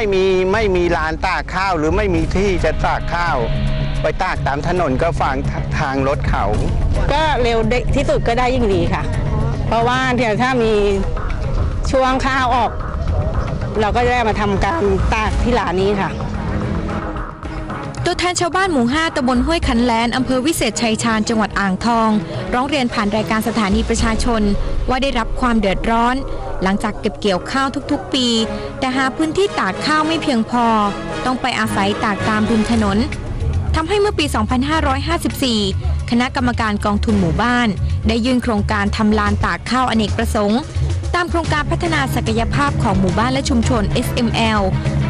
ไม่มีไม่มีลานตากข้าวหรือไม่มีที่จะตากข้าว ไปตากตามถนนก็ฝังทางรถเขา ก็เร็วที่สุดก็ได้ยิ่งดีค่ะ เพราะว่าเดี๋ยวถ้ามีช่วงข้าวออก เราก็จะได้มาทำการตากที่ร้านนี้ค่ะ ตัวแทนชาวบ้านหมู่ 5ตำบลห้วยคันแลนอำเภอวิเศษชัยชาญจังหวัดอ่างทอง ร้องเรียนผ่านรายการสถานีประชาชน ว่าได้รับความเดือดร้อน หลังจากเก็บเกี่ยวข้าวทุกๆ ปี แต่หาพื้นที่ตากข้าวไม่เพียงพอ ต้องไปอาศัยตากตามริมถนนทำให้เมื่อปี 2554 คณะกรรมการกองทุนหมู่บ้าน ได้ยื่นโครงการทำลานตากข้าวอเนกประสงค์ตามโครงการพัฒนาศักยภาพของหมู่บ้านและชุมชน SML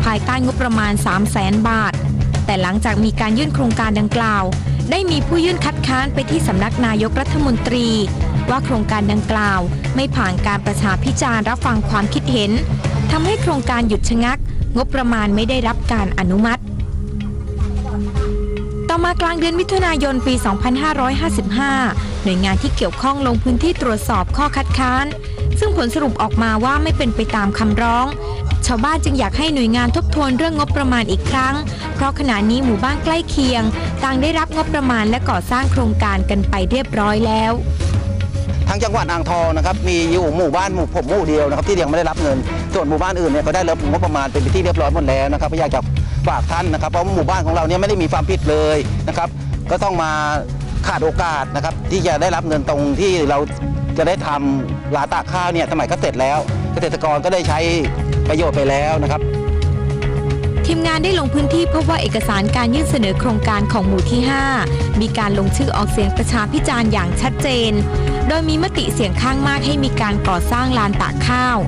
ภายใต้งบประมาณ 3 0 0แสนบาท แต่หลังจากมีการยื่นโครงการดังกล่าว ได้มีผู้ยื่นคัดค้านไปที่สำนักนายกรัฐมนตรี ว่าโครงการดังกล่าว ไม่ผ่านการประชาพิจารณ์รับฟังความคิดเห็นทำให้โครงการหยุดชะงัก งบประมาณไม่ได้รับการอนุมัติ ต่อมากลางเดือนมิถุนายนปี 2555 หน่วยงานที่เกี่ยวข้องลงพื้นที่ตรวจสอบข้อคัดค้าน ซึ่งผลสรุปออกมาว่าไม่เป็นไปตามคำร้อง ชาวบ้านจึงอยากให้หน่วยงานทบทวนเรื่องงบประมาณอีกครั้ง เพราะขณะนี้หมู่บ้านใกล้เคียง ต่างได้รับงบประมาณและก่อสร้างโครงการกันไปเรียบร้อยแล้วทางจังหวัดอ่างทองนะครับมีอยู่หมู่บ้านหมู่ผมหมู่เดียวนะครับที่ยังไม่ได้รับเงิน ส่วนหมู่บ้านอื่นเนี่ยก็ได้รับงบประมาณเป็นที่เรียบร้อยหมดแล้วนะครับอยากจะฝากท่านนะครับเพราะหมู่บ้านของเราเนี่ยไม่ได้มีความผิดเลยนะครับก็ต้องมาขาดโอกาสนะครับที่จะได้รับเงินตรงที่เราจะได้ทำลาตากข้าวเนี่ยสมัยก็เสร็จแล้ว เกษตรกรก็ได้ใช้ ประโยชน์ไปแล้วนะครับ ทีมงานได้ลงพื้นที่พบว่าเอกสารการยื่นเสนอโครงการของหมู่ที่ 5 มีการลงชื่อออกเสียงประชาพิจารณ์อย่างชัดเจน โดยมีมติเสียงข้างมากให้มีการก่อสร้างลานตากข้าว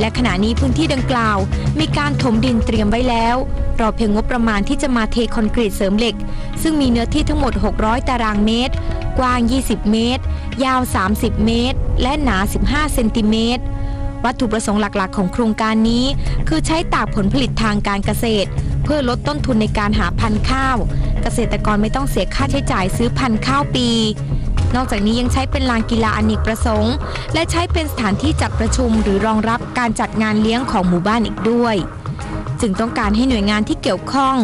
และขณะนี้พื้นที่ดังกล่าว มีการถมดินเตรียมไว้แล้วรอเพียงงบประมาณที่จะมาเทคอนกรีตเสริมเหล็ก ซึ่งมีเนื้อที่ทั้งหมด 600 ตารางเมตร กว้าง 20 เมตร ยาว 30 เมตร และหนา 15 เซนติเมตร วัตถุประสงค์หลักๆ ของโครงการนี้ คือใช้ตากผลผลิตทางการเกษตร เพื่อลดต้นทุนในการหาพันธุ์ข้าว เกษตรกรไม่ต้องเสียค่าใช้จ่ายซื้อพันธุ์ข้าวปี นอกจากนี้ยังใช้เป็นลานกีฬาอเนกประสงค์ และใช้เป็นสถานที่จัดประชุมหรือรองรับการจัดงานเลี้ยงของหมู่บ้านอีกด้วยจึงต้องการให้หน่วยงานที่เกี่ยวข้อง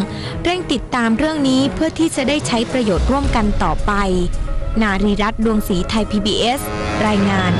เร่งติดตามเรื่องนี้เพื่อที่จะได้ใช้ประโยชน์ร่วมกันต่อไป นารีรัตน์ดวงศรีไทย PBS รายงาน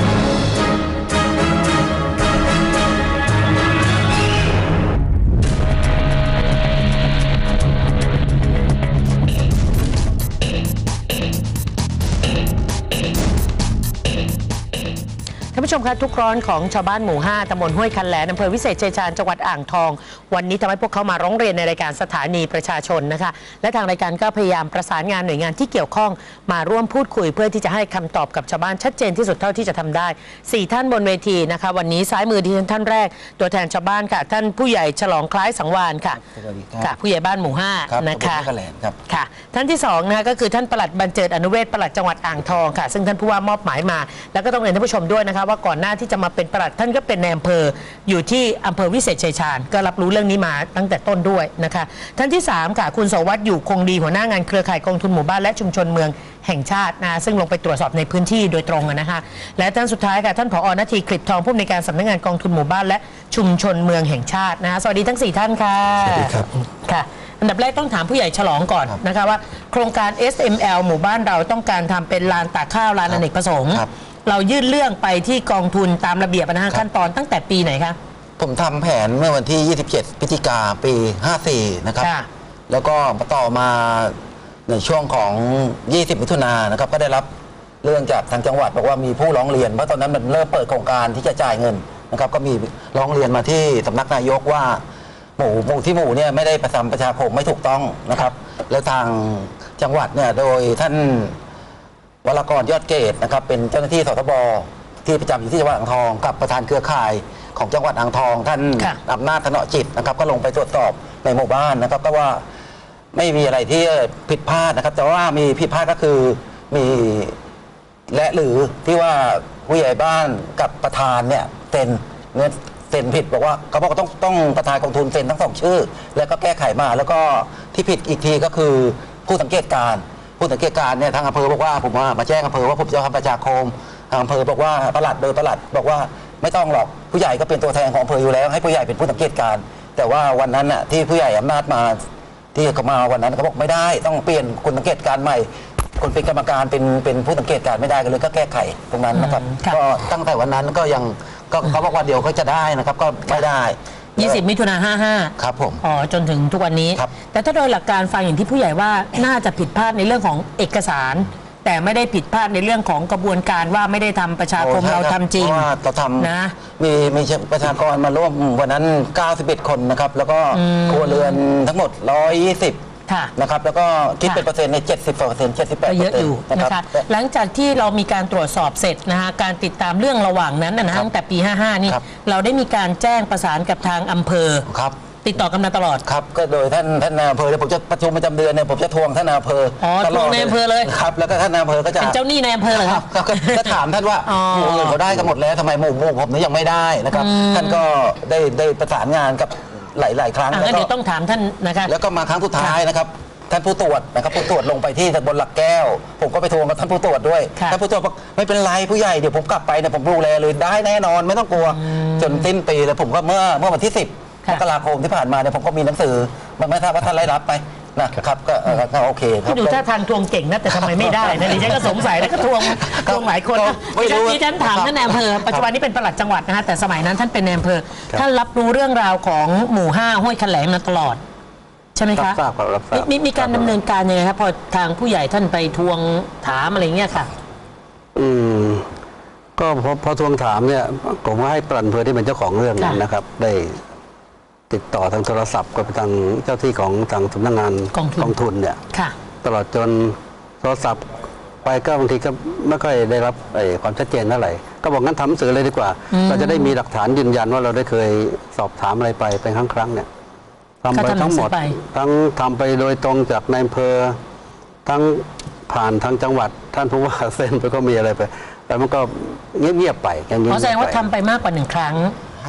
ผู้ชมคะทุกร้อนของชาวบ้านหมู่ 5ตำบลห้วยคันแหลนอำเภอวิเศษชัยชาญจังหวัดอ่างทอง วันนี้ทำให้พวกเขามาร้องเรียนในรายการสถานีประชาชนนะคะ และทางรายการก็พยายามประสานงานหน่วยงานที่เกี่ยวข้องมาร่วมพูดคุยเพื่อที่จะให้คำตอบกับชาวบ้านชัดเจนที่สุดเท่าที่จะทำได้ 4 ท่านบนเวทีนะคะ วันนี้ซ้ายมือที่ท่านแรก ตัวแทนชาวบ้านค่ะ ท่านผู้ใหญ่ฉลองคล้ายสังวานค่ะสวัสดีครับค่ะผู้ใหญ่บ้านหมู่ครับ5นะคะตำบลห้วยคันแหลนครับค่ะ ท่านที่สองนะคะก็คือท่านปลัดบรรเจิดอนุเวศปลัดจังหวัดอ่างทองค่ะ ซึ่งท่านผู้ว่ามอบหมายมา แล้วก็ต้องเรียนท่านผู้ชมด้วยนะคะว่าก่อนหน้าที่จะมาเป็นปลัดท่านก็เป็นในอำเภออยู่ที่อำเภอวิเศษชัยชาญก็รับรู้เรื่องนี้มาตั้งแต่ต้นด้วยนะคะท่านที่สามค่ะ คุณโสวัตอยู่คงดีหัวหน้างานเครือข่ายกองทุนหมู่บ้านและชุมชนเมืองแห่งชาตินะซึ่งลงไปตรวจสอบในพื้นที่โดยตรงอะนะคะและท่านสุดท้ายค่ะท่านผอนาทีคลิปทองผู้อำนวยการสำนักงานกองทุนหมู่บ้านและชุมชนเมืองแห่งชาตินะคะสวัสดีทั้งสี่ท่านค่ะสวัสดีครับค่ะอันดับแรกต้องถามผู้ใหญ่ฉลองก่อนครับนะคะว่า โครงการ SML หมู่บ้านเราต้องการทำเป็นลานตากข้าวลานอเนกประสงค์ครับ เรายื่นเรื่องไปที่กองทุนตามระเบียบนะฮะครับขั้นตอนตั้งแต่ปีไหนคะ ผมทำแผนเมื่อวันที่ 27พฤศจิกาปี 54 นะครับ ค่ะ แล้วก็ต่อมาในช่วงของ 20มิถุนายนนะครับ ก็ได้รับเรื่องจากทางจังหวัดบอกว่ามีผู้ร้องเรียนเพราะตอนนั้นมันเริ่มเปิดโครงการที่จะจ่ายเงินนะครับ ก็มีร้องเรียนมาที่สำนักนายกว่า หมู่หมู่ที่หมู่เนี่ยไม่ได้ประจำประชาคมไม่ถูกต้องนะครับ แล้วทางจังหวัดเนี่ยโดยท่าน วรกรยอดเกตนะครับเป็นเจ้าหน้าที่สทบที่ประจำอยู่ที่จังหวัดอ่างทอง กับประธานเครือข่ายของจังหวัดอ่างทอง ท่านค่ะอำนาจธนจิตนะครับ ก็ลงไปตรวจสอบในหมู่บ้านนะครับ ก็ว่าไม่มีอะไรที่ผิดพลาดนะครับ แต่ว่ามีผิดพลาดก็คือมีและหรือที่ว่าผู้ใหญ่บ้านกับประธานเนี่ยเซ็นเงินเซ็นผิดบอกว่าเขาบอกว่าต้องต้องประธานกองทุนเซ็นทั้งสองชื่อ แล้วก็แก้ไขมาแล้วก็ที่ผิดอีกทีก็คือผู้สังเกตการณ์ ผู้สังเกตการณ์เนี่ยทางอำเภอบอกว่าผมว่ามาแจ้งอำเภอว่าผมจะทำประชาคมทางอำเภอบอกว่าประหลัดโดยประหลัดบอกว่าไม่ต้องหรอกผู้ใหญ่ก็เป็นตัวแทนของอำเภออยู่แล้ว ให้ผู้ใหญ่เป็นผู้สังเกตการณ์แต่ว่าวันนั้นน่ะที่ผู้ใหญ่อำนาจมาที่เขามาวันนั้นเขาบอกไม่ได้ ต้องเปลี่ยนคุณสังเกตการณ์ใหม่ คนเป็นกรรมการเป็นเป็นผู้สังเกตการณ์ไม่ได้ก็เลยก็แก้ไขตรงนั้นนะครับอืมค่ะก็ตั้งแต่วันนั้นก็ยังก็เขาบอกว่าเดี๋ยวเขาจะได้นะครับก็ไม่ได้ 20 มิถุนา55ครับผม อ๋อจนถึงทุกวันนี้ ครับ แต่ถ้าโดยหลักการฟังอย่างที่ผู้ใหญ่ว่าน่าจะผิดพลาดในเรื่องของเอกสาร แต่ไม่ได้ผิดพลาดในเรื่องของกระบวนการว่าไม่ได้ทำประชาคมโอ้ใช่เราบทำจริง เพราะว่าเราทำนะ มีมีประชากรมาร่วมวันนั้น 91 คนนะครับ แล้วก็ครัวเรือนทั้งหมด 120 ค่ะนะครับ แล้วก็คิดค่ะเป็นเปอร์เซ็นต์ใน 70เปอร์เซ็นต์78ก็เยอะอยู่นะนะครับคะหลังจากที่เรามีการตรวจสอบเสร็จนะคะการติดตามเรื่องระหว่างนั้นนะนะครัฮะบตั้งแต่ปี 55 นี่ครับเราได้มีการแจ้งประสานกับทางอำเภอครับติดต่อกันมาตลอดครับก็โดยท่านท่านนายอำเภอเนี่ยผมจะประชุมประจำเดือนเนี่ยผมจะทวงท่านนายอำเภออ๋อตลทวงในอำเภอเลยครับแล้วก็ท่านนายอำเภอก็จะเป็นเจ้าหนี้ในอำเภอเหรอคครัรับบก็ก็ก็ถามท่านว่าอ๋อหมู่อื่นเขาได้กันหมดแล้วทำไมหมู่หมู่ผมเนี่ยยังไม่ได้นะครับท่านก็ได้ได้ประสานงานกับ หลาย ๆ ครั้งอะแล้งั้นวเดี๋ยวก็ต้องถามท่านนะคะ แล้วก็มาครั้งสุดท้ายนะครับท่านผู้ตรวจนะครับผู้ตรวจลงไปที่ตำบลหลักแก้ว ผมก็ไปทวงกับท่านผู้ตรวจด้วยค่ะ ท่านผู้ตรวจบอกไม่เป็นไรผู้ใหญ่เดี๋ยวผมกลับไปเนี่ยผมดูแลเลยได้แน่นอนไม่ต้องกลัวจนสิ้นปีแล้วผมก็เมื่อเมื่อวันที่ 10มค่ะ กราคมที่ผ่านมาเนี่ยผมก็มีหนังสือมันไม่ทราบว่าท่านได้รับไป นะครับก็เออก็โอเคครับที่ดูท่าทางทวงเก่งนะแต่ทำไมไม่ได้นะดิฉันก็สงสัยแล้วก็ทวงทวงหลายคนนะไม่ดิฉัรู้นดิฉันถามท่านนายอำเภอปัจจุบันนี้เป็นปลัดจังหวัดนะฮะแต่สมัยนั้นท่านเป็นนายอำเภอท่านรับรู้เรื่องราวของหมู่ห้าห้วยแถลงมาตลอด ใช่ไหมคะรับทราบครับรับทราบมีมีการดำเนินการยังไงครับพอทางผู้ใหญ่ท่านไปทวงถามอะไรเงี้ยค่ะ อืมก็พอพอทวงถามเนี่ยผมก็ให้ปลันอำเพอที่เป็นเจ้าของเรื่องค่ะ นะครับ ได้ ติดต่อทางโทรศัพท์กับทางเจ้าที่ของทางสำนักงานกองทุน ทุนเนี่ยค่ะ ตลอดจนโทรศัพท์ไปก็บางทีก็ไม่ค่อยได้รับไอ้ความชัดเจนเท่าไหร่ก็บอกงั้นทำหนังสือเลยดีกว่าเราจะได้มีหลักฐานยืนยันว่าเราได้เคยสอบถามอะไรไปเป็นครั้งครั้งๆเนี่ยทำไปก็ทำหนัทั้งงสืหมอดไป ทั้งทำไปโดยตรงจากนายอำเภอ ทั้งผ่านทางจังหวัด ท่านผู้ว่า เซ็นไปก็มีอะไรไปแต่มันก็เงียบๆไปยังเงียเพบราะแสดงว่าไป ทำไปมากกว่าหนึ่งครั้ง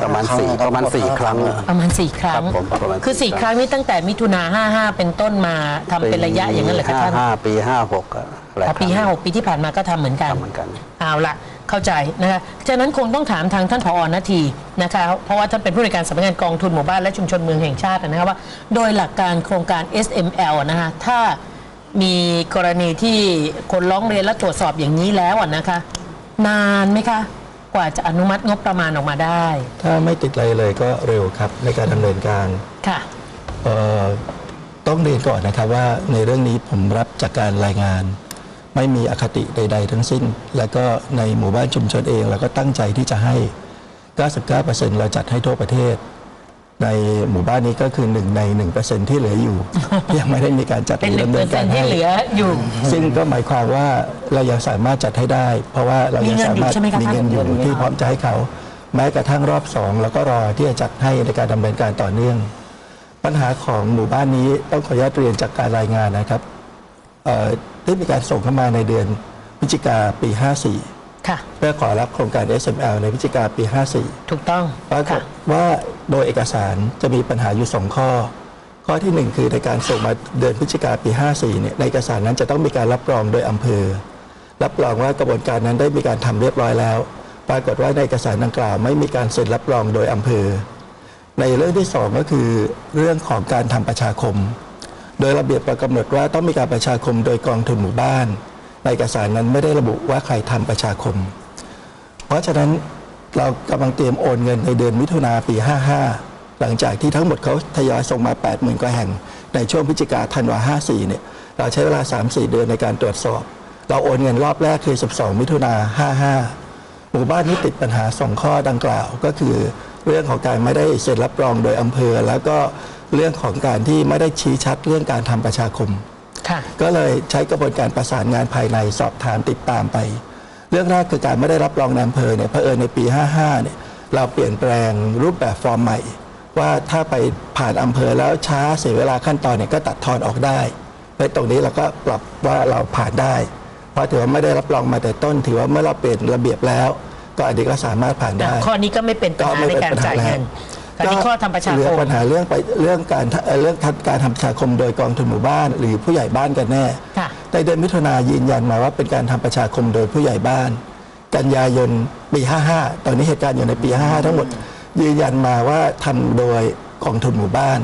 ประมาณสี่ประมาณสี่ครั้ง ประมาณสี่ครั้ครังบผมประมาณคือสี่สี่คครั้รั้ง งนี้ตั้งแต่มิถุนาห้าห้าเป็นต้นมาทำเป็นระยะอย่างนั้นเลยคะท่านห้าปีห้าหกอะไรอะปีครั้งห้าหกปีที่ผ่านมาก็ทำเหมือนกัน ทำเหมือนกัน เอาละเข้าใจนะคะฉะนั้นคงต้องถามทางท่านผอนาทีนะคะเพราะว่าท่านเป็นผู้ในวยการสำนักงานกองทุนหมู่บ้านและชุมชนเมืองแห่งชาตินะคะว่า โดยหลักการโครงการ SML นะคะถ้ามีกรณีที่คนร้องเรียนและตรวจสอบอย่างนี้แล้วอะนะคะ นานไหมคะ กว่าจะอนุมัติงบประมาณออกมาได้ ถ้าไม่ติดอะไรเลยก็เร็วครับในการดำเนินการค่ะ เอ่อต้องเรียนก่อนนะครับว่าในเรื่องนี้ผมรับจากการรายงาน ไม่มีอคติใด ๆ ทั้งสิ้น แล้วก็ในหมู่บ้านชุมชนเองเราก็ตั้งใจที่จะให้ 99%เราจัดให้ทั่วประเทศ ในหมู่บ้านนี้ก็คือหนึ่งใน1%ที่เหลืออยู่ที่ยังไม่ได้มีการจัดเป็นหหรือนึ่งดำเปเนิอร์นเซ็กานรต์ที่ให้เหลืออยู่ ซึ่งก็หมายความว่าเรายังสามารถจัดให้ได้ เพราะว่าเรายังสามารถมีเงินอยู่ใช่ไหมคะมีเงินอยู่ท่านที่พร้อมจะให้เขา แม้กระทั่งรอบสองแล้วก็รอที่จะจัดให้ในการดำเนินการต่อเนื่อง ปัญหาของหมู่บ้านนี้ต้องขออนุญาตเรียนจากการรายงานนะครับเอ่อได้มีการส่งเข้ามาในเดือนพฤศจิกาปี 54 ค่ะ เพื่อขอรับโครงการ SML ในพฤศจิกาปี 54 ถูกต้องปรากค่ะฏว่าโดยเอกสารจะมีปัญหาอยู่สองข้อ ข้อที่หนึ่งคือในการส่งมาเดือนพฤศจิกาปี 54 เนี่ยในเอกสารนั้นจะต้องมีการรับรองโดยอำเภอ รับรองว่ากระบวนการนั้นได้มีการทำเรียบร้อยแล้ว ปรากฏว่าในเอกสารดังกล่าว ไม่มีการเซ็นรับรองโดยอำเภอ ในเรื่องที่สองก็คือเรื่องของการทำประชาคม โดยระเบียบกำหนดว่าต้องมีการประชาคมโดยกองทุนหมู่บ้าน ในเอกสารนั้นไม่ได้ระบุว่าใครทำประชาคม เพราะฉะนั้นเรากำลังเตรียมโอนเงินในเดือนมิถุนาปี 55 หลังจากที่ทั้งหมดเขาทยอยส่งมา 80,000กว่าแห่ง ในช่วงพฤศจิกาธันวา54 เนี่ย เราใช้เวลา 3-4 เดือนในการตรวจสอบ เราโอนเงินรอบแรกคือ 12 มิถุนา55 หมู่บ้านนี้ติดปัญหาสองข้อดังกล่าวก็คือ เรื่องของการไม่ได้เซ็นรับรองโดยอำเภอ แล้วก็เรื่องของการที่ไม่ได้ชี้ชัดเรื่องการทำประชาคม ก็เลยใช้กระบวนการประสานงานภายในสอบถามติดตามไป เรื่องแรกคือการไม่ได้รับรองในอำเภอเนี่ยเผอิญในปี 55 เนี่ยเราเปลี่ยนแปลงรูปแบบฟอร์มใหม่ ว่าถ้าไปผ่านอำเภอแล้วช้าเสียเวลาขั้นตอนเนี่ยก็ตัดทอนออกได้เพราะตรงนี้เราก็ปรับว่าเราผ่านได้เพราะถือว่าไม่ได้รับรองมาแต่ต้น ถือว่าเมื่อเราเปลี่ยนระเบียบแล้ว ก็อันนี้ก็สามารถผ่านได้ ข้อนี้ก็ไม่เป็นปัญหาในการจ่ายเงิน แต่ที่ข้อทำประชาเหลืคอมปัญหาเรื่องไปเรื่องการเอ่อเรื่องการทำประชาคมโดยกองทุนหมู่บ้าน หรือผู้ใหญ่บ้านกันแน่ค่ะในเดือนมิถุนายืนยันมาว่าเป็นการทำประชาคมโดยผู้ใหญ่บ้าน กันยายนปี 55 ตอนนี้เหตุการณ์อยู่ในปี 55 ทั้งหมดยืนยันมาว่าทำโดยกองทุนหมู่บ้าน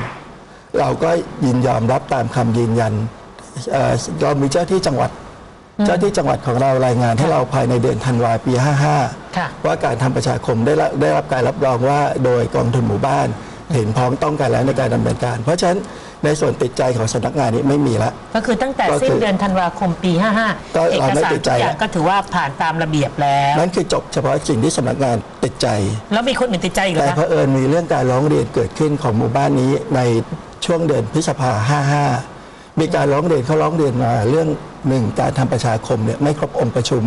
เราก็ยินยอมรับตามคำยืนยันเอ่อเรามีเจ้าที่จังหวัด เจ้าที่จังหวัดของเรารายงานให้เราภายในเดือนธันวาปีค่ะ55 ว่าการทำประชาคมได้รับได้รับการรับรองว่าโดยกองทุนหมู่บ้าน เห็นพ้องต้องกันแล้วในการดำเนินการ เพราะฉะนั้นในส่วนติดใจของสำนักงานนี้ไม่มีละ ก็คือตั้งแต่ก็คือสิ้นเดือนธันวาคมปี 55ก็เอกเราไม่สารติดทุใจกอย่างอะก็ถือว่าผ่านตามระเบียบแล้ว นั่นคือจบเฉพาะสิ่งที่สำนักงานติดใจ แล้วมีคนอื่นติดใจอีกเหรแต่อเผคะอิญมีเรื่องการร้องเรียนเกิดขึ้นของหมู่บ้านนี้ในช่วงเดือนพฤษภา 55 มีการร้องเรียนเขาร้องเรียนมาเรื่อง หนึ่งการทำประชาคมเนี่ยไม่ครบองค์ประชุม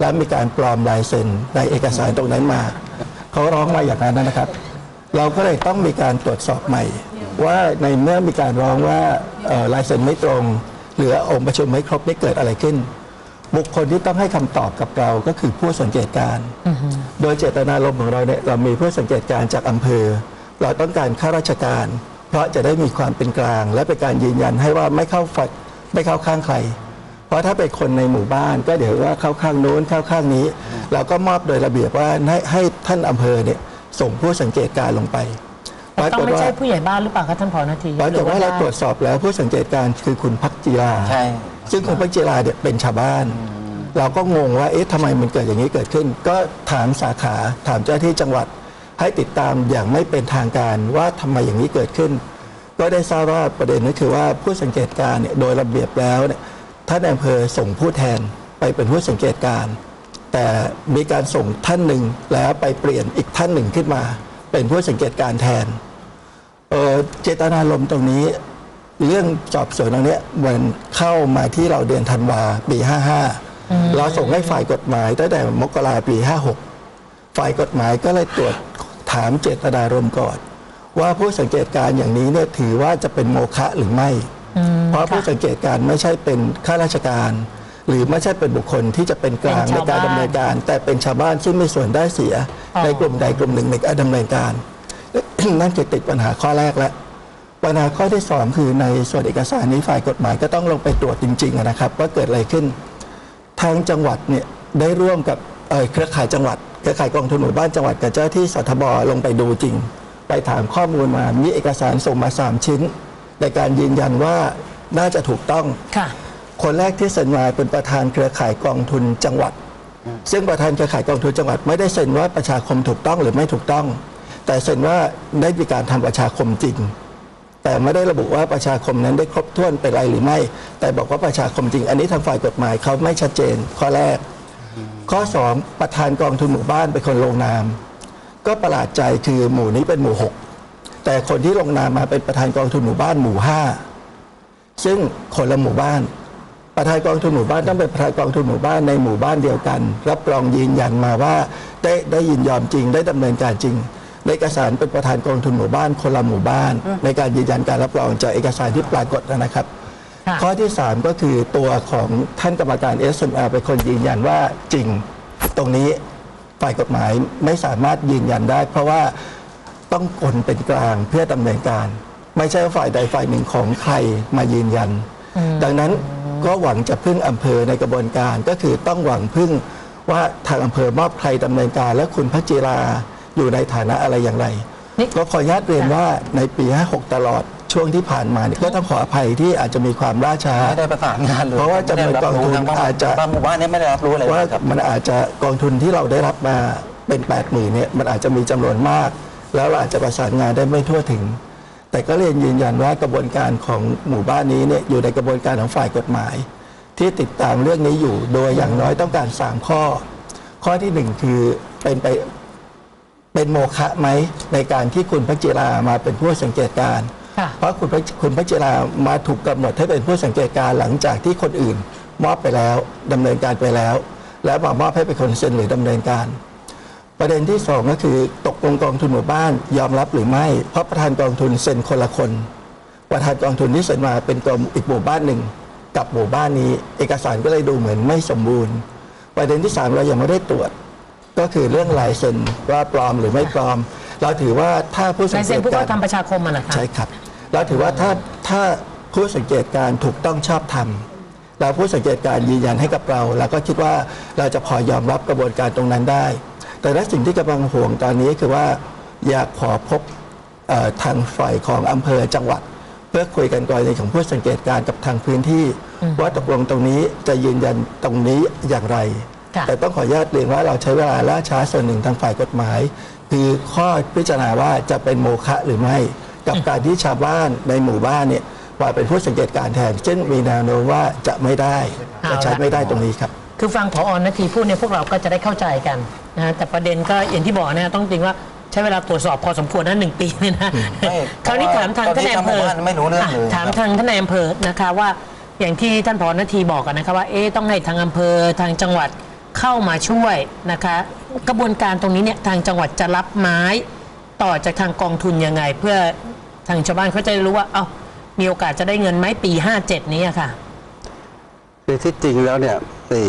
และมีการปลอมลายเซ็นในเอกสารตรงนั้นมาเขาร้องมาอย่างนั้นนะครับ เราก็เลยต้องมีการตรวจสอบใหม่ ว่าในเมื่อมีการร้องว่าเอ่อลายเซ็นไม่ตรง หรือองค์ประชุมไม่ครบนี่เกิดอะไรขึ้น บุคคลที่ต้องให้คำตอบกับเราก็คือผู้สังเกตการณ์โดยเจตนารมณ์ของเราเนี่ยเรามีผู้สังเกตการณ์จากอำเภอ เราต้องการข้าราชการ เพราะจะได้มีความเป็นกลาง และเป็นการยืนยันให้ว่าไม่เข้าฝักไม่เข้าข้างใคร เพราะถ้าเป็นคนในหมู่บ้านก็เดี๋ยวว่าเข้าข้างโน้นเข้าข้างนี้ เราก็มอบโดยระเบียบว่าให้ให้ท่านอำเภอเนี่ยส่งผู้สังเกตการณ์ลงไปปราต้องกฏไม่ว่าใช่ผู้ใหญ่บ้านหรือเปล่าคะท่านผอนาทีปรากฏว่าเราตรวจสอบแล้วผู้สังเกตการณ์คือคุณพักจีราใช่ ซึ่งคุณพักจีราเนี่ยเป็นชาวบ้าน เราก็งงว่าเอ๊ะทำไมมันเกิดอย่างนี้เกิดขึ้น ก็ถามสาขาถามเจ้าหน้าที่จังหวัดให้ติดตามอย่างไม่เป็นทางการว่าทำไมอย่างนี้เกิดขึ้น ก็ได้ทราบว่าประเด็นก็คือว่าผู้สังเกตการณ์เนี่ยโดยระเบียบแล้วเนี่ย ท่านอำเภอส่งผู้แทนไปเป็นผู้สังเกตการ แต่มีการส่งท่านหนึ่งแล้วไปเปลี่ยนอีกท่านหนึ่งขึ้นมา เป็นผู้สังเกตการแทนเเจตนารมณ์ตรงนี้ เรื่องสอบสวนตรงเนี้ยมันเข้ามาที่เราเดือนธันวาปี 55 เราส่งให้ฝ่ายกฎหมายตั้งแต่มกราปี 56 ฝ่ายกฎหมายก็เลยตรวจถามเจตนารมณ์ก่อน ว่าผู้สังเกตการอย่างนี้เนี่ยถือว่าจะเป็นโมฆะหรือไม่ เพราะผู้สังเกตการณ์ไม่ใช่เป็นข้าราชการ หรือไม่ใช่เป็นบุคคลที่จะเป็นกลางเป็นในชาวการบ้านดำเนินการ แต่เป็นชาวบ้านซึ่งมีส่วนได้เสียอ๋อในกลุ่มใดกลุ่มหนึ่งในการดำเนินการ นั่นคือติดปัญหาข้อแรกแล้วปัญหาข้อที่สองคือในส่วนเอกสารนี้ฝ่ายกฎหมายก็ต้องลงไปตรวจจริงๆอะนะครับ ว่าเกิดอะไรขึ้น ทางจังหวัดเนี่ยได้ร่วมกับเอ่อเครือข่ายจังหวัดเครือข่ายกองทุนหมู่บ้านจังหวัดกับเจ้าที่สทบลงไปดูจริง ไปถามข้อมูลมามีเอกสารส่งมาสามชิ้น ในการยืนยันว่าน่าจะถูกต้อง ค่ะ คนแรกที่เซ็นมาเป็นประธานเครือข่ายกองทุนจังหวัด ซึ่งประธานเครือข่ายกองทุนจังหวัดไม่ได้เซ็นว่าประชาคมถูกต้องหรือไม่ถูกต้อง แต่เซ็นว่าได้มีการทำประชาคมจริง แต่ไม่ได้ระบุว่าประชาคมนั้นได้ครบถ้วนเป็นไรหรือไม่ แต่บอกว่าประชาคมจริง อันนี้ทางฝ่ายกฎหมายเขาไม่ชัดเจน ข้อแรก ข้อสองประธานกองทุนหมู่บ้านเป็นคนลงนาม ก็ประหลาดใจคือหมู่นี้เป็นหมู่หก แต่คนที่ลงนามมาเป็นประธานกองทุนหมู่บ้านหมู่ห้าซึ่งคนละหมู่บ้าน ประธานกองทุนหมู่บ้านต้องเป็นประธานกองทุนหมู่บ้านในหมู่บ้านเดียวกัน รับรองยืนยันมาว่าได้ได้ยินยอมจริงได้ดำเนินการจริงในเอกสารเป็นประธานกองทุนหมู่บ้านคนละหมู่บ้าน ในการยืนยันการรับรองจากเอกสารที่ปรากฏนะครับค่ะข้อที่ 3 ก็คือตัวของท่านกรรมการ SML เป็นคนยืนยันว่าจริง ตรงนี้ฝ่ายกฎหมายไม่สามารถยืนยันได้ เพราะว่า ต้องคนเป็นกลางเพื่อดำเนินการ ไม่ใช่ว่าฝ่ายใดฝ่ายหนึ่งของใครมายืนยัน ดังนั้นก็หวังจะพึ่งอำเภอในกระบวนการก็คือต้องหวังพึ่งว่าทางอำเภอมอบใครดำเนินการ และคุณพัชจิราอยู่ในฐานะอะไรอย่างไรนี่ก็ขออนุญาตเรียนว่าในปี 56 ตลอดช่วงที่ผ่านมาเนี่ยก็ต้องขออภัยที่อาจจะมีความล่าช้าไม่ได้ประสานงานเลยเพราะว่าจำนวนกองทุนไม่ได้รับรู้อาจจะบางหมู่บ้านเนี่ยไม่ได้รับรู้เลยว่าครับมันอาจจะกองทุนที่เราได้รับมาเป็น8ปดหมื่นเนี่ยมันอาจจะมีจำนวนมาก แล้วเราอาจจะประสานงานได้ไม่ทั่วถึง แต่ก็เรียนยืนยันว่ากระบวนการของหมู่บ้านนี้เนี่ยอยู่ในกระบวนการของฝ่ายกฎหมาย ที่ติดตามเรื่องนี้อยู่ โดยอย่างน้อยต้องการ 3 ข้อ ข้อที่หนึ่งคือเป็นไปเป็นโมฆะไหมในการที่คุณพัชจิรามาเป็นผู้สังเกตการณ์ค่ะเพราะคุณพัชคุณพัชรามาถูกกำหนดให้เป็นผู้สังเกตการณ์หลังจากที่คนอื่น มอบไปแล้วดำเนินการไปแล้ว แล้วมามอบให้เป็นคนเซ็นหรือดำเนินการ ประเด็นที่สองก็คือตกลงกองทุนหมู่บ้านยอมรับหรือไม่ เพราะประธานกองทุนเซ็นคนละคน ประธานกองทุนที่เซ็นมาเป็นตัวอีกหมู่บ้านหนึ่งกับหมู่บ้านนี้ เอกสารก็เลยดูเหมือนไม่สมบูรณ์ ประเด็นที่สามเรายังไม่ได้ตรวจ ก็คือเรื่องลายเซ็นว่าปลอมหรือไม่ปลอม เราถือว่าถ้าผู้สัลางยเกเซ็นตผู้กาเข้ารทำประชาคมมันนะคะใช่ครับเราถือว่าถ้าถ้าผู้สังเกตการณ์ถูกต้องชอบธรรมเราผู้สังเกตการณ์ยืนยันให้กับเรา แล้วก็คิดว่าเราจะพอยอมรับกระบวนการตรงนั้นได้ แต่และสิ่งที่กำลังห่วงตอนนี้คือว่าอยากขอพบเอ่อทางฝ่ายของอำเภอจังหวัด เพื่อคุยกันกรณีของผู้สังเกตการณ์กับทางพื้นที่ ว่าตกลงตรงนี้จะยืนยันตรงนี้อย่างไรค่ะแต่ต้องขออนุญาตเรียนว่าเราใช้เวลาล่าช้าส่วนหนึ่งทางฝ่ายกฎหมาย คือข้อพิจารณาว่าจะเป็นโมฆะหรือไม่ กับการที่ชาวบ้านในหมู่บ้านเนี่ยว่าเป็นผู้สังเกตการณ์แทนซึ่งมีแนวโน้มว่าจะไม่ได้จะใช้ไม่ได้ตรงนี้ครับ คือฟังผอนาทีพูดเนี่ยพวกเราก็จะได้เข้าใจกัน นะฮะแต่ประเด็นก็อย่างที่บอกนะต้องจริงว่าใช้เวลาตรวจสอบพอสมควรนะหนึ่งปีเนี่ยนะไม่คราวนี้ถามทางท่านนายอำเภอตอนนี้ชาวหมู่บ้านไม่รู้เรื่องเลยะถามทางท่านนายอำเภอนะคะว่าอย่างที่ท่านผอนาทีบอกกันนะคะว่าเอ๊ะต้องให้ทางอำเภอทางจังหวัดเข้ามาช่วยนะคะ กระบวนการตรงนี้เนี่ยทางจังหวัดจะรับไม้ต่อจากทางกองทุนยังไง เพื่อทางชาวบ้านเขาจะได้รู้ว่าเอ้ามีโอกาสจะได้เงินไหมปี 57 นี้อะค่ะคือที่จริงแล้วเนี่ยไอ้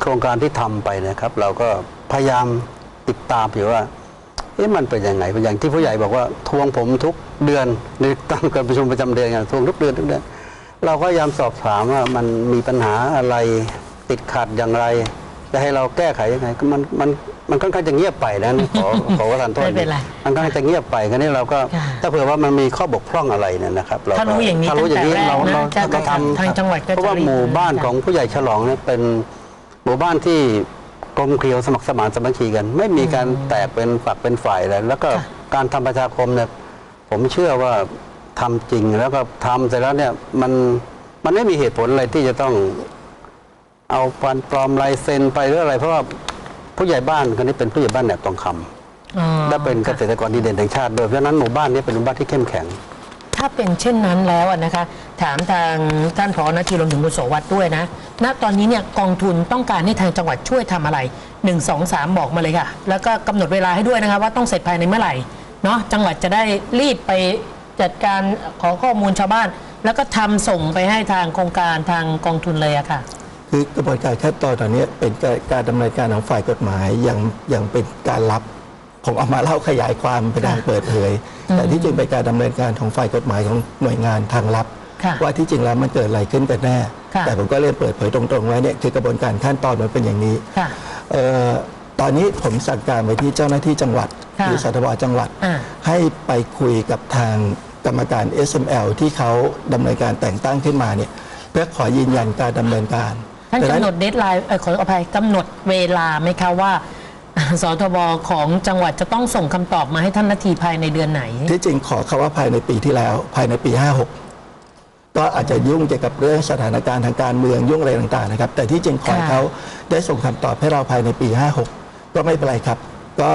โครงการที่ทำไปนะครับ เราก็ พยายามติดตามอยู่ว่าเอ๊ะมันเป็นยังไงอย่างที่ผู้ใหญ่บอกว่าทวงผมทุกเดือนในตั้งการประชุมประจำเดือนกันทวงทุกเดือนทุกเดือนเราก็พยายามสอบถามว่ามันมีปัญหาอะไรติดขัดอย่างไรจะให้เราแก้ไขยังไงก็มันมันมันค่อนข้างจะเงียบไปนะขอขอประทานโทษไม่เป็นไรมันค่อนข้างจะเงียบไปกันนี้เราก็ค่ะถ้าเผื่อว่ามันมีข้อบกพร่องอะไรเนี่ยนะครับเก็ถ้ารู้อย่างนี้ถ้ารู้อย่างนี้ตั้งแต่เราแรกนะเราจะก็ทำทางจังหวัดก็จะเพราะว่ารีบหมู่บ้านค่ะของผู้ใหญ่ฉลองเนี่ยเป็นหมู่บ้านที่ กลมเกลียวสมัครสมานสามัคคีกัน ไม่มีการแตกเป็นฝักเป็นฝ่ายอะไรแล้วก็การทำประชาคมเนี่ยผมเชื่อว่าทำจริงแล้วก็ทำเสร็จแล้วเนี่ยมันมันไม่มีเหตุผลอะไรที่จะต้องเอาฟันปลอมลายเซ็นไปหรืออะไร เพราะว่าผู้ใหญ่บ้านคนนี้เป็นผู้ใหญ่บ้านแหนบทองคำอ๋อและเป็นเกษตรกรดีเด่นแห่งชาติด้วยเพราะฉะนั้นหมู่บ้านนี้เป็นหมู่บ้านที่เข้มแข็ง ถ้าเป็นเช่นนั้นแล้วอะนะคะ ถามทางท่านผอนาทีรวมถึงคุณโสวัตด้วยนะ ณตอนนี้เนี่ยกองทุนต้องการให้ทางจังหวัดช่วยทำอะไร 1 2 3 บอกมาเลยค่ะ แล้วก็กำหนดเวลาให้ด้วยนะคะว่าต้องเสร็จภายในเมื่อไหร่เนาะจังหวัดจะได้รีบไปจัดการขอข้อมูลชาวบ้าน แล้วก็ทำส่งไปให้ทางโครงการทางกองทุนเลยอะค่ะคือกระบวนการขั้นตอนตอนนี้เป็นการการดำเนินการของฝ่ายกฎหมายอยังอยังเป็นการรับ ผมเอามาเล่าขยายความไปทางเปิดเผย แต่ที่จริงเป็นการดำเนินการของฝ่ายกฎหมายของหน่วยงานทางลับค่ะว่าที่จริงแล้วมันเกิดอะไรขึ้นกันแน่ค่ะแต่ผมก็เรียนเปิดเผยตรงๆไว้เนี่ยคือกระบวนการขั้นตอนมันเป็นอย่างนี้ค่ะเอ่อตอนนี้ผมสั่งการไปที่เจ้าหน้าที่จังหวัดค่ะหรือสทบจังหวัดอ่าให้ไปคุยกับทางกรรมการ SML ที่เขาดำเนินการแต่งตั้งขึ้นมาเนี่ยเพื่อขอยืนยันการดำเนินการท่านดังกำหนดเดทไลน์ขออภัยกำหนดเวลาไหมคะว่า สทบของจังหวัดจะต้องส่งคำตอบมาให้ท่านนาทีภายในเดือนไหน ที่จริงขอคาว่าภายในปีที่แล้ว ภายในปี 56 ก็อาจจะยุ่งเกี่ยวกับเรื่องสถานการณ์ทางการเมืองยุ่งอะไรต่างๆนะครับ แต่ที่จริงขอให้ค่ะเขาได้ส่งคำตอบให้เราภายในปี 56 ก็ไม่เป็นไรครับ ก็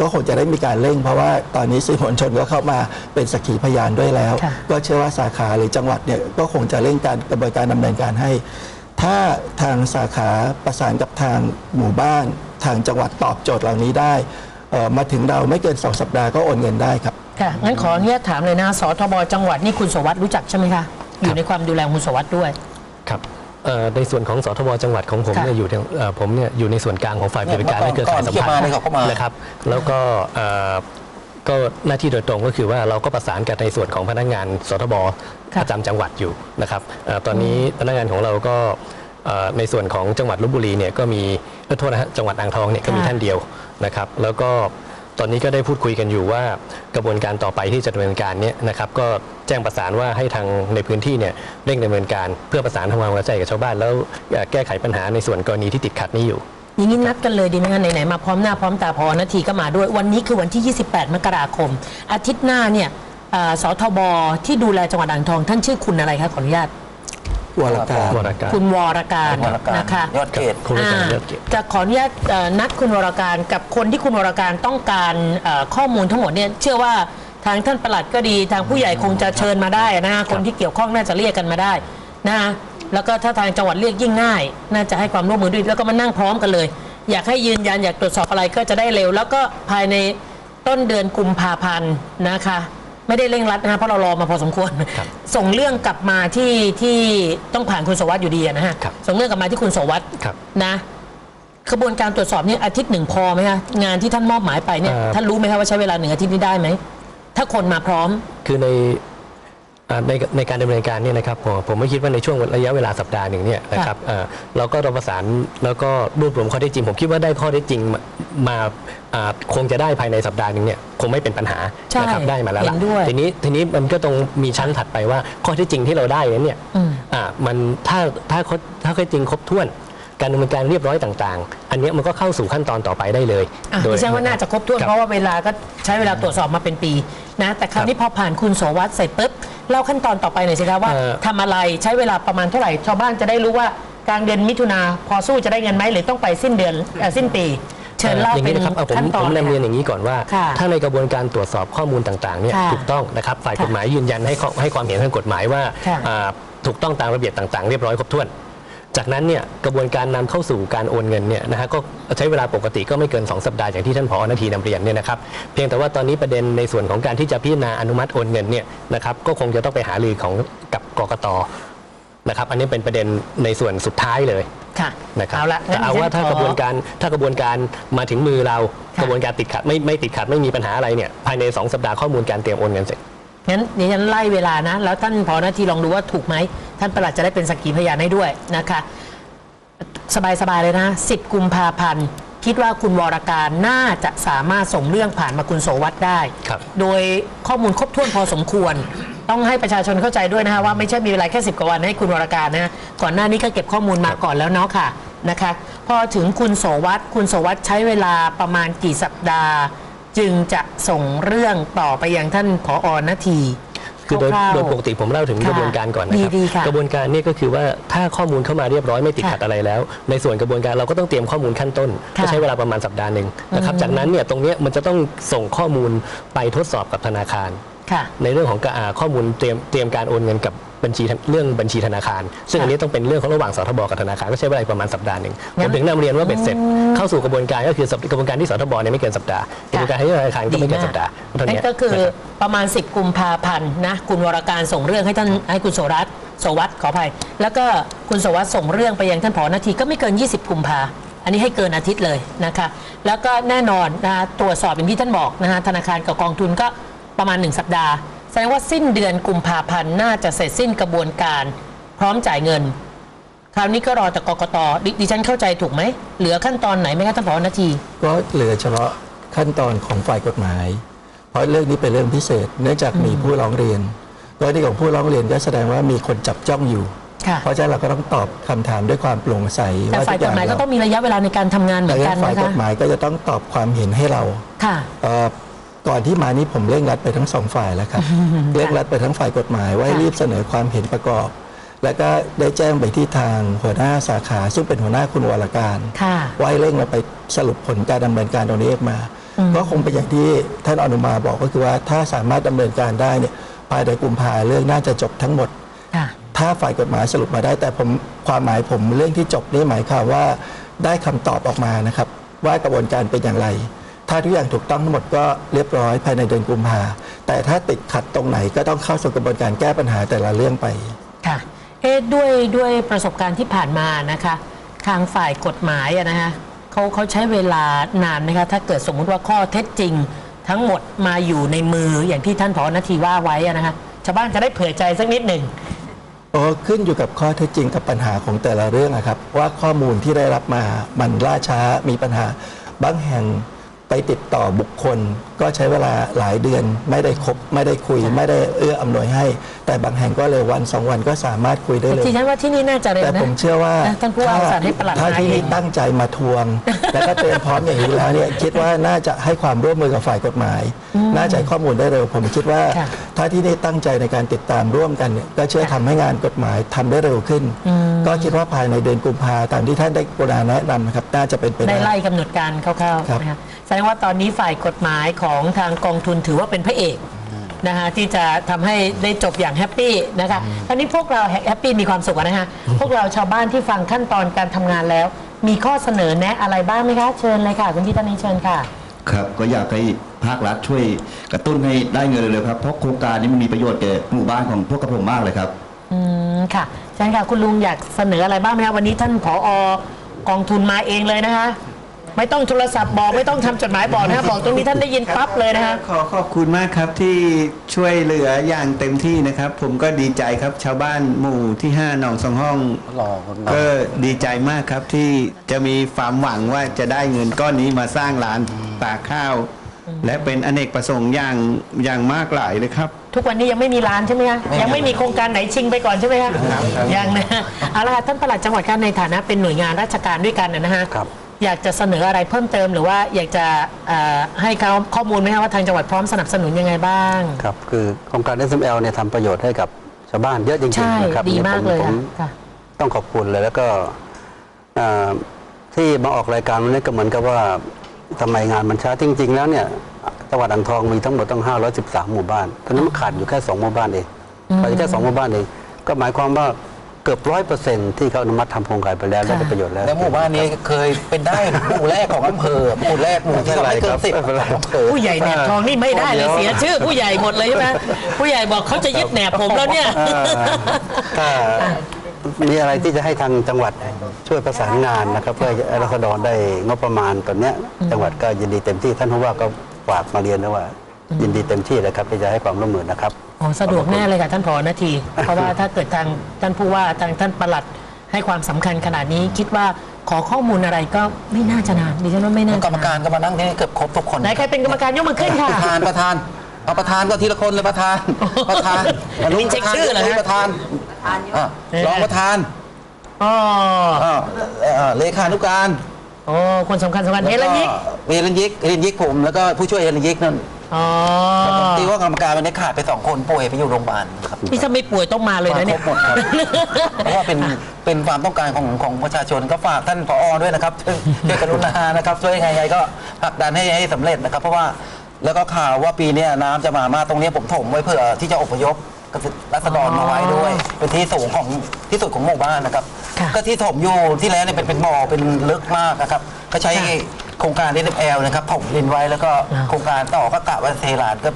ก็คงจะได้มีการเร่งเพราะว่าตอนนี้สื่อมวลชนก็เข้ามาเป็นสักขีพยานด้วยแล้วค่ะก็เชื่อว่าสาขาหรือจังหวัดเนี่ยก็คงจะเร่งการกระบวนการดำเนินการให้ ถ้าทางสาขาประสานกับทางหมู่บ้าน ทางจังหวัดตอบโจทย์เหล่านี้ได้เอ่อมาถึงเราไม่เกินสองสัปดาห์ก็โอนเงินได้ครับค่ะงั้นขออนุญาตถามเลยนะสทบจังหวัดนี่คุณสวัสดิ์รู้จักใช่ไหมคะอยู่ในความดูแลของคุณสวัสดิ์ด้วยครับเอ่อในส่วนของสทบจังหวัดของผมค่ะเนี่ยอยู่ในเอ่อผมเนี่ยอยู่ในส่วนกลางของฝ่ายปฏิบัติการและเครือข่ายสัมพันก่อนที่จะมาธ์เนี่ยเขาก็มานะครับ แล้วก็เอ่อก็หน้าที่โดยตรงก็คือว่าเราก็ประสานกันในส่วนของพนักงานสทบค่ะประจำจังหวัดอยู่นะครับเอ่อตอนนี้พนักงานของเราก็เอ่อ ในส่วนของจังหวัดลบบุรีเนี่ยก็มีเอ่อโทษนะฮะจังหวัดอ่างทองเนี่ยก็มีค่ะท่านเดียวนะครับแล้วก็ตอนนี้ก็ได้พูดคุยกันอยู่ว่ากระบวนการต่อไปที่จะดำเนินการเนี่ยนะครับก็แจ้งประสานว่าให้ทางในพื้นที่เนี่ยเร่งดำเนินการเพื่อประสานทำความเข้าใจกับชาวบ้าน แล้วเอ่อแก้ไขปัญหาในส่วนกรณีที่ติดขัดนี้อยู่อย่างนี้นัดกันเลยดีไหมคะไหนๆมาพร้อมหน้าพร้อมตาพอนาทีก็มาด้วย วันนี้คือวันที่ 28 มกราคม อาทิตย์หน้าเนี่ยเอ่อสทบที่ดูแลจังหวัดอ่างทอง ท่านชื่อคุณอะไรคะขออนุญาต วรการ วรการ คุณวรการวรการนะคะยอดเขตคุณวรการอ่ายอดเกียรติจะขออนุญาตเอ่อนัดคุณวรการกับคนที่คุณวรการต้องการเอ่อข้อมูลทั้งหมดเนี่ยเชื่อว่าทางท่านประหลัดก็ดี ทางผู้ใหญ่คงจะเชิญมาได้นะฮะคนที่เกี่ยวข้องน่าจะเรียกกันมาได้นะฮะแล้วก็ถ้าทางจังหวัดเรียกยิ่งง่าย น่าจะให้ความร่วมมือด้วยแล้วก็มานั่งพร้อมกันเลย อยากให้ยืนยันอยากตรวจสอบอะไรก็จะได้เร็ว แล้วก็ภายในต้นเดือนกุมภาพันธ์นะคะ ไม่ได้เร่งรัดนะฮะเพราะเรารอมาพอสมควร ครับส่งเรื่องกลับมาที่ที่ต้องผ่านคุณสวัสดิ์อยู่ดีอะนะฮะครับ ส่งเรื่องกลับมาที่คุณสวัสดิ์ครับ นะกระบวนการตรวจสอบเนี่ยอาทิตย์หนึ่งพอไหมคะงานที่ท่านมอบหมายไปเนี่ยเอ่อ ท่านรู้ไหมคะว่าใช้เวลาหนึ่งอาทิตย์นี้ได้ไหมถ้าคนมาพร้อม คือในอ่า ในในการดำเนินการเนี่ยนะครับผมผมไม่คิดว่าในช่วงระยะเวลาสัปดาห์หนึ่งเนี่ยนะครับเอ่อเราก็เราประสานแล้วก็รวบรวมข้อเท็จจริง ผมคิดว่าได้ข้อเท็จจริงมามาอ่าคงจะได้ภายในสัปดาห์หนึ่งเนี่ยคงไม่เป็นปัญหาใช่นะครับได้มาแล้วล่ะเห็นด้วยทีนี้ทีนี้มันก็ต้องมีชั้นถัดไปว่าข้อเท็จจริงที่เราได้นั้นเนี่ยอืมอ่ามันถ้าถ้าข้อถ้าข้อเท็จจริงครบถ้วนการดำเนินการเรียบร้อยต่างๆ อันเนี้ยมันก็เข้าสู่ขั้นตอนต่อไปได้เลยอะโดยดิฉันว่าน่าจะครบถ้วนครับเพราะว่าเวลาก็ใช้เวลาตรวจสอบมาเป็นปีนะแต่คราวนี้พอผ่านคุณโสวัสด์เสร็จปุ๊บ เล่าขั้นตอนต่อไปหน่อยสิคะว่าเอ่อ ทำอะไรใช้เวลาประมาณเท่าไหร่ชาวบ้านจะได้รู้ว่ากลางเดือนมิถุนาพอสู้จะได้เงินไหมหรือต้องไปสิ้นเดือนเอ่อสิ้นปี เชิญเล่าอย่างเป็นนี้นะครับเอาผมขั้นตผอนมเลยนำเรียนอค่ะย่างนี้ก่อนว่า ค่ะถ้าในกระบวนการตรวจสอบข้อมูลต่างๆเนี่ยค่ะถูกต้องนะครับฝ่ายค่ะกฎหมายยืนยันให้ข้อให้ความเห็นทางกฎหมายว่าค่ะ อ่าถูกต้องตามระเบียบต่างๆ เรียบร้อยครบถ้วน จากนั้นเนี่ยกระบวนการนำเข้าสู่การโอนเงินเนี่ยนะฮะก็ใช้เวลาปกติก็ไม่เกิน 2 สัปดาห์อย่างที่ท่านผอนาทีนำเรียนเนี่ยนะครับเพียงแต่ว่าตอนนี้ประเด็นในส่วนของการที่จะพิจารณาอนุมัติโอนเงินเนี่ยนะครับก็คงจะต้องไปหารือของกับกกตนะครับอันนี้เป็นประเด็นในส่วนสุดท้ายเลยค่ะนะครับเอาละแต่เอาว่าถ้ากระบวนการถ้ากระบวนการมาถึงมือเราค่ะกระบวนการติดขัดไม่ไม่ติดขัดไม่มีปัญหาอะไรเนี่ยภายใน 2 สัปดาห์ข้อมูลการเตรียมโอนเงินเสร็จ งั้นดิฉันไล่เวลานะ แล้วท่านพอนาทีลองดูว่าถูกไหม ท่านประหลัดจะได้เป็นสักขีพยานให้ด้วยนะคะ สบาย ๆ เลยนะ 10 กุมภาพันธ์ คิดว่าคุณวรการน่าจะสามารถส่งเรื่องผ่านมาคุณโสวัสด์ได้ ครับโดยข้อมูลครบถ้วนพอสมควร ต้องให้ประชาชนเข้าใจด้วยนะคะว่าไม่ใช่มีเวลาแค่ 10 กว่าวันให้คุณวรการนะก่อนหน้านี้ก็เก็บข้อมูลมาก่อนแล้วเนาะค่ะนะคะ พอถึงคุณโสวัสด์คุณโสวัสด์ใช้เวลาประมาณกี่สัปดาห์ จึงจะส่งเรื่องต่อไปยังท่านผอนาที คือโดยคร่าวๆ โดยปกติผมเล่าถึงค่ะกระบวนการก่อนนะครับดีๆค่ะกระบวนการเนี่ยก็คือว่าถ้าข้อมูลเข้ามาเรียบร้อยไม่ติดขัดค่ะอะไรแล้ว ในส่วนกระบวนการเราก็ต้องเตรียมข้อมูลขั้นต้นค่ะก็ใช้เวลาประมาณสัปดาห์หนึ่งนะครับจากนั้นเนี่ยตรงเนี้ยมันจะต้องส่งข้อมูลไปทดสอบกับธนาคาร ค่ะ ในเรื่องของกะอ่าข้อมูลเตรียมเตรียมการโอนเงินกับ บัญชีธนเรื่องบัญชีธนาคาร ซึ่งอันนี้ต้องเป็นเรื่องของระหว่างสทบกับธนาคารก็ใช้เวลาประมาณสัปดาห์หนึ่งงั้ผนมถึงนำเรียนว่าเบ็ดเสร็จเข้าสู่กระบวนการก็คือสัปกระบวนการที่สทบเนี่ยไม่เกินสัปดาห์กระบวนการที่ธนาคารก็ไม่เกินสัปดาห์เท่านั่นี้นก็คือนะครับประมาณ 10 กุมภาพันธ์นะคุณวรการส่งเรื่องให้ท่านให้คุณโสรัตน์โสวัตขออภัย แล้วก็คุณโสวัตส่งเรื่องไปยังท่านผอนาทีก็ไม่เกิน 20 กุมภาอันนี้ให้เกินอาทิตย์เลยนะคะ แล้วก็แน่นอนนะตรวจสอบอย่างที่ท่านบอกนะฮะธนาคารกับกองทุนก็ประมาณ 1 สัปดาห์ แสดงว่าสิ้นเดือนกุมภาพันธ์น่าจะเสร็จสิ้นกระบวนการ พร้อมจ่ายเงิน คราวนี้ก็รอแต่กกตดิดิฉันเข้าใจถูกไหม เหลือขั้นตอนไหนไหมคะท่านผอนาที ก็เหลือเฉพาะขั้นตอนของฝ่ายกฎหมาย เพราะเรื่องนี้เป็นเรื่องพิเศษ เนื่องจากมีผู้ร้องเรียนกรณีของผู้ร้องเรียนก็แสดงว่ามีคนจับจ้องอยู่ค่ะเพราะฉะนั้นเราก็ต้องตอบคำถามด้วยความโปร่งใสแต่ว่าฝ่ายกฎหมายก็ต้องมีระยะเวลาในการทำงานเหมืแต่อนกันฝ่ายนะกคะฎหมายก็จะต้องตอบความเห็นให้เราค่ะเอ่อ ก่อนที่มานี้ผมเร่งรัดไปทั้งสองฝ่ายแล้วครับเร่งรัดไปทั้งฝ่ายกฎหมายว่าให้ค่ะรีบเสนอความเห็นประกอบ แล้วก็ได้แจ้งไปที่ทางหัวหน้าสาขาซึ่งเป็นหัวหน้าคุณวรการค่ะว่าให้เร่งมาไปสรุปผลการดำเนินการตรงนี้ออกมาอืมก็คงเป็นอย่างที่ท่านอนุมาบอกก็คือว่าถ้าสามารถดำเนินการได้เนี่ยภายในกุมภาเรื่องน่าจะจบทั้งหมดค่ะถ้าฝ่ายกฎหมายสรุปมาได้ แต่ผมความหมายผมเรื่องที่จบนี่หมายความว่าได้คำตอบออกมานะครับ ว่ากระบวนการเป็นอย่างไร ถ้าทุกอย่างถูกต้องทั้งหมดก็เรียบร้อยภายในเดือนกุมภาแต่ถ้าติดขัดตรงไหนก็ต้องเข้าสู่กระบวนการแก้ปัญหาแต่ละเรื่องไป ค่ะเอ๊ะด้วยด้วยประสบการณ์ที่ผ่านมานะคะ ทางฝ่ายกฎหมายอะนะคะเขาเขาใช้เวลานานไหมคะ ถ้าเกิดสมมุติว่าข้อเท็จจริง ทั้งหมดมาอยู่ในมืออย่างที่ท่านผอนาทีว่าไว้อะนะคะชาวบ้านจะได้เผื่อใจสักนิดหนึ่งโอ้ขึ้นอยู่กับข้อเท็จจริงกับปัญหาของแต่ละเรื่องอะครับ ว่าข้อมูลที่ได้รับมามันล่าช้ามีปัญหาบางแห่ง ไปติดต่อบุคคล ก็ใช้เวลาหลายเดือนไม่ได้คบไม่ได้คุย ไม่ได้เอื้ออำนวยให้ แต่บางแห่งก็เลยวันสองวันก็สามารถคุยได้เลย ที่ฉันว่าที่นี่น่าจะเร็วแต่นะผมเชื่อว่านะท่านผู้ว่าอุตส่าห์ให้ประหลัดถ้ามาที่เอนี่งตั้งใจมาทวง แล้วก็เตรียมพร้อมอย่างนี้แล้วเนี่ยคิดว่าน่าจะให้ความร่วมมือกับฝ่ายกฎหมาย น่าจะให้ข้อมูลได้เร็วผมคิดว่าค่ะถ้าที่นี่ตั้งใจในการติดตามร่วมกันเนี่ยก็เชื่อทำให้งานกฎหมายทำได้เร็วขึ้น ก็คิดว่าภายในเดือนกุมภาตามที่ท่านได้กรุณาแนะนำนะครับน่าจะเป็นไปได้ได้ไล่กำหนดการคร่าวครับๆนะคะแสดงว่าตอนนี้ฝ่ายกฎหมายของทางกองทุนถือว่าเป็นพระเอกนะคะที่จะทำให้ได้จบอย่างแฮปปี้นะคะตอนนี้พวกเราแฮปปี้มีความสุขอะนะคะพวกเราชาวบ้านที่ฟังขั้นตอนการทำงานแล้ว มีข้อเสนอแนะอะไรบ้างไหมคะ เชิญเลยค่ะคุณพี่ท่านนี้เชิญค่ะ ครับก็อยากให้ภาครัฐช่วยกระตุ้นให้ได้เงินเร็วๆครับเพราะโครงการนี้มันมีประโยชน์แก่หมู่บ้านของพวกกระผมมากเลยครับอืมค่ะเชิญค่ะคุณลุงอยากเสนออะไรบ้างไหมคะวันนี้ท่านผออกองทุนมาเองเลยนะคะ ไม่ต้องโทรศัพท์บอกไม่ต้องทำจดหมายบอกนะฮะบอกตรงนี้ท่านได้ยินปั๊บเลยนะฮะขอขอบคุณมากครับที่ช่วยเหลืออย่างเต็มที่นะครับ ผมก็ดีใจครับชาวบ้านหมู่ที่5หนองสองห้องรอคนรอก็ดีใจมากครับที่จะมีความหวังว่าจะได้เงินก้อนนี้มาสร้างร้านตากข้าว และเป็นอเนกประสงค์อย่างอย่างมากหลายเลยครับทุกวันนี้ยังไม่มีร้านใช่ไหมคะยังไม่มีโครงการไหนชิงไปก่อนใช่ไหมคะยังนะเอาละค่ะท่านปลัดจังหวัดการในฐานะเป็นหน่วยงานราชการด้วยกันนะฮะครับ อยากจะเสนออะไรเพิ่มเติม หรือว่าอยากจะเอ่อให้เขาข้อมูลไหมคะว่าทางจังหวัดพร้อมสนับสนุนยังไงบ้างครับคือโครงการ SML เนี่ยทำประโยชน์ให้กับชาวบ้านเยอะจริงใช่ๆนะครับดีมากผเลยผมค่ะค่ะต้องขอบคุณเลยแล้วก็เอ่อที่มาออกรายการวันนี้ก็เหมือนกับว่าทำไมงานมันช้าจริง ๆ แล้วเนี่ยจังหวัดอ่างทองมีทั้งหมดต้อง 513 หมู่บ้านตอนนี้มันขาดอยู่แค่ 2 หมู่บ้านเองขาดอยู่แค่ 2 หมู่บ้านเองก็หมายความว่าเกือบร้อยเปอร์เซ็นต์ที่เขาอนุมัติทำโครงการไปแล้วได้ประโยชน์แล้วแล้วหมู่บ้านนี้เคยเป็นได้หมู่แรกของอำเภอหมู่แรกหมู่ที่เราไม่เกินสิบไม่เป็นไรอำเภอผู้ใหญ่แหนบทองนี่ไม่ได้เลยเดี๋ยวเสียชื่อ ผู้ใหญ่หมดเลยใช่ไหมผู้ใหญ่บอกเขาจะยึดแหนบผมแล้วเนี่ยเอ่อถ้ามีอะไรที่จะให้ทางจังหวัดช่วยประสานงานนะครับ เพื่อให้รัษฎรได้งบประมาณตอนเนี้ยจังหวัดก็ยินดีเต็มที่ท่านผู้ว่าก็ฝากมาเรียนนะว่า ยินดีเต็มที่เลยครับที่จะให้ความร่วมมือนะครับ อ๋อสะดวกแน่เลยค่ะท่านผอนาที เพราะว่าถ้าเกิดทางท่านผู้ว่าทางท่านปลัดให้ความสำคัญขนาดนี้คิดว่าขอข้อมูลอะไรก็ไม่น่าจะนานดิฉันว่าไม่น่าจะนนกรรมการก็มานั่งที่นี่เกือบครบทุกคนไหนใครเป็นกรรมการยกมือขึ้นค่ะประธานประธานเอาประธานก็ทีละคนเลยประธานประธานมีเช็คชื่อเหรอฮะประธานอะรองประธานอ๋ออะเอ่อเลขานุการโอ้คนสำคัญสำคัญเฮลันยิกเฮลันยิกเฮลันยิกผมแล้วก็ผู้ช่วยเฮลันยิกนั่น อ๋อตีว่ากรรมการวันนี้ขาดไปสองคนป่วยไปอยู่โรงพยาบาลครับนี่ถ้าไม่ป่วยต้องมาเลยนะเนี่ย มาครบหมดครับ เพราะว่าเป็นเป็นความต้องการของของประชาชนก็ฝากท่านผอด้วยนะครับช่วยช่วยกรุณานะครับช่วยยังไงๆก็ผลักดันให้ให้สำเร็จนะครับ เพราะว่าแล้วก็ข่าวว่าปีเนี้ยน้ำจะมามากตรงเนี้ยผมถมไว้เพื่อที่จะอพยพรัษฎรมาไว้ด้วย เป็นที่สูงของที่สุดของหมู่บ้านนะครับ ค่ะ ก็ที่ถมอยู่ที่แล้วเนี่ยเป็นเป็นบ่อเป็นลึกมากนะครับ ก็ใช้ค่ะ โครงการดีเอลนะครับถมดินไว้แล้วก็อ่าโครงการต่อก็กะว่าเทลานก็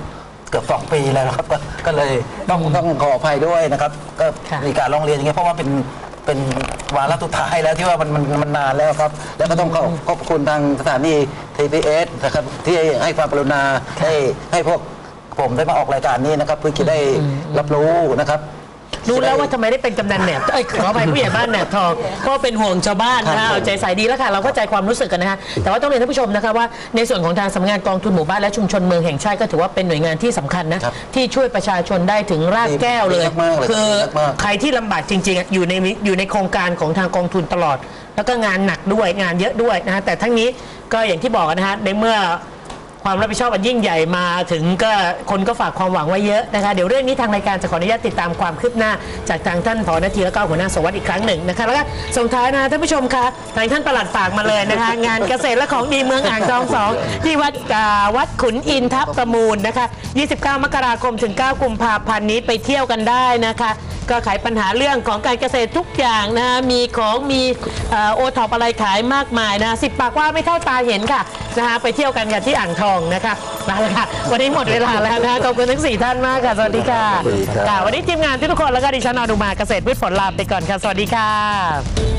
เกือบสองปีแล้วนะครับก็ก็เลยต้องต้องขออภัยด้วยนะครับ ก็ค่ะมีการร้องเรียนอย่างเงี้ยเพราะว่าเป็นเป็นวาระสุดท้ายแล้วที่ว่ามันมันมันนานแล้วครับ แล้วก็ต้องขอขอบคุณทางสถานี TPS นะครับที่ให้ความกรุณาให้ให้พวกผมได้มาออกรายการนี้นะครับเพื่อจะได้รับรู้นะครับ รู้แล้วว่าทำไมได้เป็นกำนันแหนบเอ้ยขออภัยผู้ใหญ่บ้านแหนบทองก็เป็นห่วงชาวบ้านครันะบเอาใจใส่ดีแล้วค่ะ เราเข้าใจความรู้สึกกันนะคะแต่ว่าต้องเรียนท่านผู้ชมนะคะว่าในส่วนของทางสำนักงานกองทุนหมู่บ้านและชุมชนเมืองแห่งชาติก็ถือว่าเป็นหน่วยงานที่สำคัญนะครับที่ช่วยประชาชนได้ถึงรากแก้วเลย ดีมากๆเลยคือดีมากๆ ใครที่ลำบากจริงๆอะอยู่ในอยู่ในโครงการของทางกองทุนตลอด แล้วก็งานหนักด้วยงานเยอะด้วยนะฮะแต่ทั้งนี้ก็อย่างที่บอกนะฮะในเมื่อ ความรับผิดชอบอันยิ่งใหญ่มาถึงก็คนก็ฝากความหวังไว้เยอะนะคะ เดี๋ยวเรื่องนี้ทางรายการจะขออนุญาตติดตามความคืบหน้า จากทางท่านผอนาทีและก็หัวหน้าสวัสดิ์อีกครั้งหนึ่งนะคะแล้วก็ส่งท้ายนะท่านผู้ชมคะทางท่านประหลัดฝากมาเลยนะคะ งานเกษตรและของดีเมืองอ่างทองสองที่วัดอ่าวัดขุนอินทับประมูลนะคะ 29 มกราคมถึง 9 กุมภาพันธ์นี้ไปเที่ยวกันได้นะคะ ก็ขายปัญหาเรื่องของการเกษตรทุกอย่างนะมีของมีโอท็อปอะไรขายมากมายนะสิบปากว่าไม่เท่าตาเห็นค่ะนะคะไปเที่ยวกันกันที่อ่างทองนะคะมาเลยค่ะ วันนี้หมดเวลาแล้วนะคะขอบคุณทั้งสี่ท่านมากค่ะ สวัสดีค่ะสวัสดีครับค่ะวันนี้ทีมงานทุกคนแล้วก็ดิฉันอนุมาเกษตรพืชผลลาไปก่อนค่ะ สวัสดีค่ะ